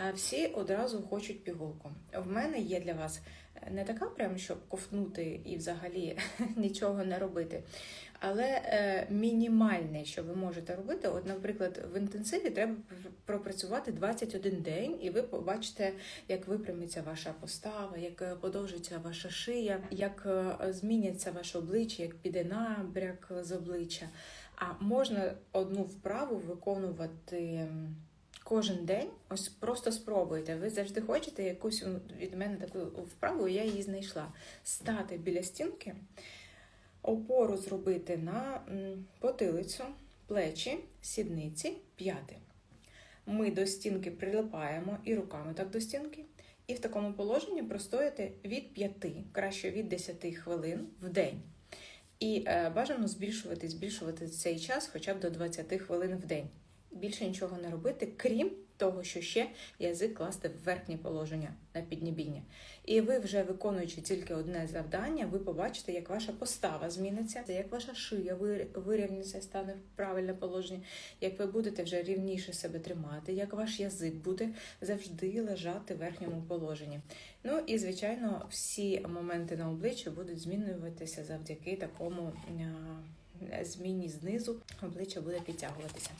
Е, Всі одразу хочуть пігулку. В мене є для вас е, не така, прям щоб ковтнути і взагалі нічого не робити. Але е, мінімальне, що ви можете робити, от, наприклад, в інтенсиві треба пропрацювати 21 день, і ви побачите, як випрямиться ваша постава, як подовжиться ваша шия, як зміняться ваше обличчя, як піде набряк з обличчя. А можна одну вправу виконувати. Кожен день, ось просто спробуйте. Ви завжди хочете якусь від мене таку вправу, я її знайшла. Стати біля стінки, опору зробити на потилицю, плечі, сідниці, п'яти. Ми до стінки прилипаємо і руками так до стінки. І в такому положенні простояти від 5, краще від 10 хвилин в день. І е, бажано збільшувати, збільшувати цей час хоча б до 20 хвилин в день. Більше нічого не робити, крім того, що ще язик класти в верхнє положення на піднебіння. І ви, вже виконуючи тільки одне завдання, ви побачите, як ваша постава зміниться, як ваша шия вир- вирівняться, стане в правильне положення, як ви будете вже рівніше себе тримати, як ваш язик буде завжди лежати в верхньому положенні. Ну і звичайно, всі моменти на обличчі будуть змінюватися завдяки такому зміні знизу. Обличчя буде підтягуватися.